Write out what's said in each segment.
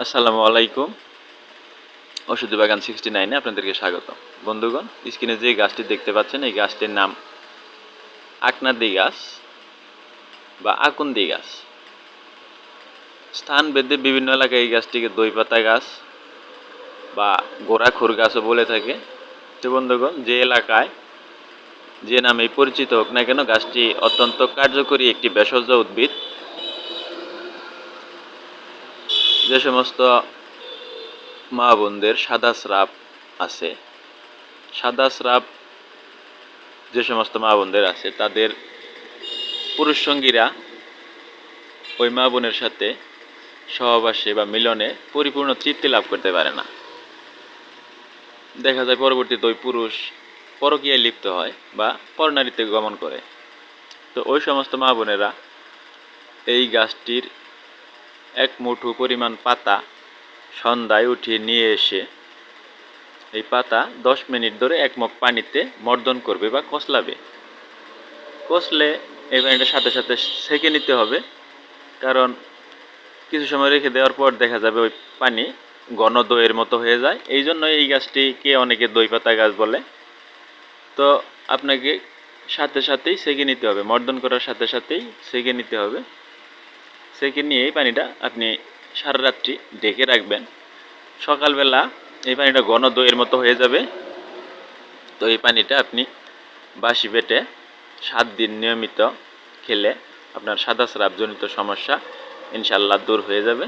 আসসালামু আলাইকুম। ওষুধ বাগান সিক্সটি নাইনে আপনাদেরকে স্বাগত বন্ধুগণ, স্ক্রিনে যে গাছটি দেখতে পাচ্ছেন, এই গাছটির নাম আকনাদি গাছ বা আকুন্দি গাছ। স্থান বেদে বিভিন্ন এলাকায় এই গাছটিকে দই পাতা গাছ বা গোড়া খুর গাছও বলে থাকে। তো বন্ধুগণ, যে এলাকায় যে নামে পরিচিত হোক না কেন, গাছটি অত্যন্ত কার্যকরী একটি ভেষজ উদ্ভিদ। যে সমস্ত মা বোনদের সাদা স্রাব আছে, সাদা স্রাব যে সমস্ত মা বোনদের আছে, তাদের পুরুষ সঙ্গীরা ওই মা বোনের সাথে সহবাসে বা মিলনে পরিপূর্ণ তৃপ্তি লাভ করতে পারে না। দেখা যায় পরবর্তীতে ওই পুরুষ পরকীয়ায় লিপ্ত হয় বা পরনারীতে গমন করে। তো ওই সমস্ত মা বোনেরা এই গাছটির এক মুঠো পরিমাণ পাতা সন্ধ্যায় উঠিয়ে নিয়ে এসে এই পাতা দশ মিনিট ধরে এক মগ পানিতে মর্দন করবে বা কষলাবে। কষলে এই পানিটার সাথে সাথে সেকে নিতে হবে, কারণ কিছু সময় রেখে দেওয়ার পর দেখা যাবে ওই পানি ঘন দইয়ের মতো হয়ে যায়। এই জন্য এই গাছটিকে অনেকে দই পাতা গাছ বলে। তো আপনাকে সাথে সাথেই সেকে নিতে হবে, মর্দন করার সাথে সাথেই সেকে নিতে হবে। সেকে নিয়ে এই পানিটা আপনি সারা রাত্রি ঢেকে রাখবেন। সকালবেলা এই পানিটা ঘন দইয়ের মতো হয়ে যাবে। তো এই পানিটা আপনি বাসি পেটে সাত দিন নিয়মিত খেলে আপনার সাদা স্রাবজনিত সমস্যা ইনশাল্লাহ দূর হয়ে যাবে।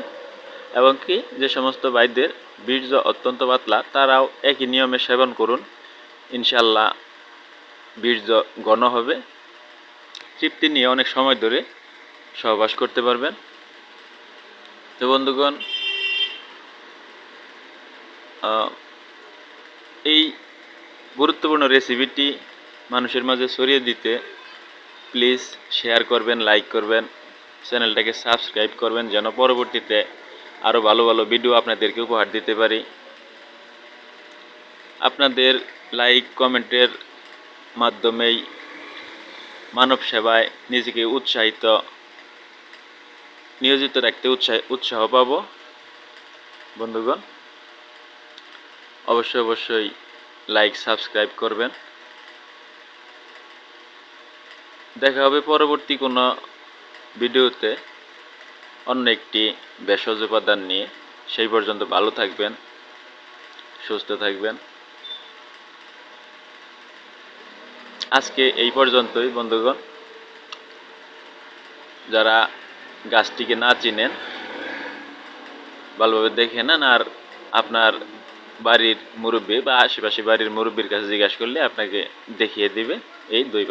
এবং কি যে সমস্ত বাইদের বীর্য অত্যন্ত পাতলা, তারাও একই নিয়মে সেবন করুন। ইনশাল্লাহ বীর্য ঘন হবে। তৃপ্তি নিয়ে অনেক সময় ধরে সহবাস করতে পারবেন। তো বন্ধুগণ এই গুরুত্বপূর্ণ রেসিপিটি মানুষের মাঝে ছড়িয়ে দিতে প্লিজ শেয়ার করবেন লাইক করবেন চ্যানেলটাকে সাবস্ক্রাইব করবেন যেন পরবর্তীতে আরও ভালো ভালো ভিডিও আপনাদেরকে উপহার দিতে পারি। আপনাদের লাইক কমেন্টের মাধ্যমেই মানব সেবায় নিজেকে উৎসাহিত নিয়োজিত রাখতে উৎসাহ উৎসাহ পাব। বন্ধুগণ, অবশ্যই অবশ্যই লাইক সাবস্ক্রাইব করবেন। দেখা হবে পরবর্তী কোনো ভিডিওতে অন্য একটি ভেষজ উপাদান নিয়ে। সেই পর্যন্ত ভালো থাকবেন, সুস্থ থাকবেন। আজকে এই পর্যন্তই, বন্ধুগণ। যারা গাছটিকে না চিনেন, ভালোভাবে দেখে নেন আর আপনার বাড়ির মুরব্বী বা আশেপাশে বাড়ির মুরব্বীর কাছে জিজ্ঞাসা করলে আপনাকে দেখিয়ে দিবে। এই দুই